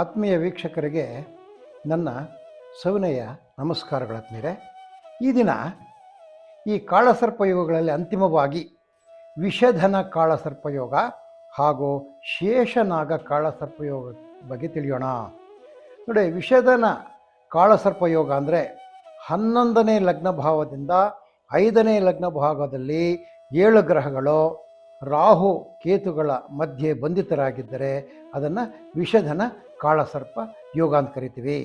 ಆತ್ಮೀಯ ವೀಕ್ಷಕರಿಗೆ ನನ್ನ ಸವಿನಯ ನಮಸ್ಕಾರಗಳಾತ್ಮೀರೆ ಈ ದಿನ ಈ ಕಾಳಸರ್ಪಯೋಗಗಳಲ್ಲಿ ಅಂತಿಮವಾಗಿ ವಿಷಧನ ಕಾಳಸರ್ಪಯೋಗ ಹಾಗೂ ಶೇಷನಾಗ ಕಾಳಸರ್ಪಯೋಗ ಬಗ್ಗೆ ತಿಳಿಯೋಣ. ನೋಡಿ, ವಿಷಧನ ಕಾಳಸರ್ಪಯೋಗ ಅಂದರೆ ಹನ್ನೊಂದನೇ ಲಗ್ನ ಭಾವದಿಂದ ಐದನೇ ಲಗ್ನ ಭಾಗದಲ್ಲಿ ಏಳು ಗ್ರಹಗಳು ರಾಹು ಕೇತುಗಳ ಮಧ್ಯೆ ಬಂಧಿತರಾಗಿದ್ದರೆ ಅದನ್ನು ವಿಷಧನ, ಕಾಳಸರ್ಪ, ಯೋಗ ಅಂತ ಕರಿತೀವಿ.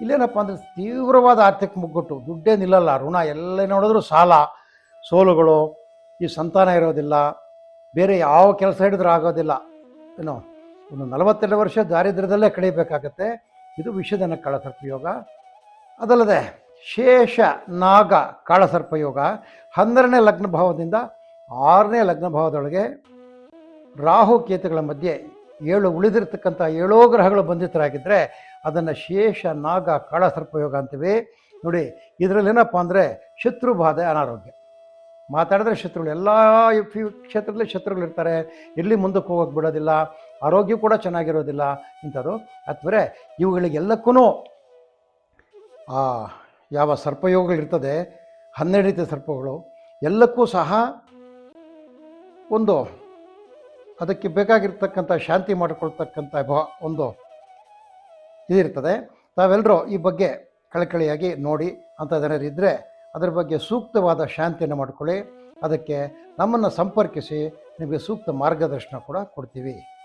ಇಲ್ಲೇನಪ್ಪ ಅಂದರೆ ತೀವ್ರವಾದ ಆರ್ಥಿಕ ಮುಗ್ಗಟ್ಟು, ದುಡ್ಡೇ ನಿಲ್ಲಲ್ಲ, ಋಣ ಎಲ್ಲ ನೋಡಿದ್ರು ಸಾಲ, ಸೋಲುಗಳು, ಈ ಸಂತಾನ ಇರೋದಿಲ್ಲ, ಬೇರೆ ಯಾವ ಕೆಲಸ ಹಿಡಿದ್ರೂ ಆಗೋದಿಲ್ಲ. ಏನು ಒಂದು ನಲವತ್ತೆರಡು ವರ್ಷ ದಾರಿದ್ರ್ಯದಲ್ಲೇ ಕಳೀಬೇಕಾಗತ್ತೆ ಇದು ವಿಷಧನ, ಕಾಳಸರ್ಪ ಯೋಗ. ಅದಲ್ಲದೆ ಶೇಷ, ನಾಗ, ಕಾಳಸರ್ಪ ಯೋಗ, ಹನ್ನೆರಡನೇ ಲಗ್ನ ಭಾವದಿಂದ ಆರನೇ ಲಗ್ನ ಭಾವದೊಳಗೆ ರಾಹು ಕೇತುಗಳ ಮಧ್ಯೆ ಏಳು ಉಳಿದಿರ್ತಕ್ಕಂಥ ಏಳೋ ಗ್ರಹಗಳು ಬಂಧಿತರಾಗಿದ್ದರೆ ಅದನ್ನು ಶೇಷ, ನಾಗ, ಕಾಳ, ಸರ್ಪಯೋಗ ಅಂತೀವಿ. ನೋಡಿ, ಇದರಲ್ಲಿ ಏನಪ್ಪ ಅಂದರೆ ಶತ್ರು ಬಾಧೆ, ಅನಾರೋಗ್ಯ. ಮಾತಾಡಿದ್ರೆ ಶತ್ರುಗಳು ಎಲ್ಲ ಕ್ಷೇತ್ರದಲ್ಲಿ ಶತ್ರುಗಳು ಇರ್ತಾರೆ. ಎಲ್ಲಿ ಮುಂದಕ್ಕೆ ಹೋಗೋಕೆ ಬಿಡೋದಿಲ್ಲ. ಆರೋಗ್ಯ ಕೂಡ ಚೆನ್ನಾಗಿರೋದಿಲ್ಲ ಇಂಥದ್ದು. ಅಥವಾ ಇವುಗಳಿಗೆಲ್ಲಕ್ಕೂ ಯಾವ ಸರ್ಪಯೋಗಗಳಿರ್ತದೆ, ಹನ್ನೆರಡು ರೀತಿಯ ಸರ್ಪಗಳು, ಎಲ್ಲಕ್ಕೂ ಸಹ ಒಂದು ಅದಕ್ಕೆ ಬೇಕಾಗಿರ್ತಕ್ಕಂಥ ಶಾಂತಿ ಮಾಡಿಕೊಳ್ತಕ್ಕಂಥ ಒಂದು ಇದಿರ್ತದೆ. ತಾವೆಲ್ಲರೂ ಈ ಬಗ್ಗೆ ಕಳಕಳಿಯಾಗಿ ನೋಡಿ ಅಂಥದ್ದೇನಾದ್ರು ಇದ್ದರೆ ಅದರ ಬಗ್ಗೆ ಸೂಕ್ತವಾದ ಶಾಂತಿಯನ್ನು ಮಾಡಿಕೊಳ್ಳಿ. ಅದಕ್ಕೆ ನಮ್ಮನ್ನು ಸಂಪರ್ಕಿಸಿ, ನಿಮಗೆ ಸೂಕ್ತ ಮಾರ್ಗದರ್ಶನ ಕೂಡ ಕೊಡ್ತೀವಿ.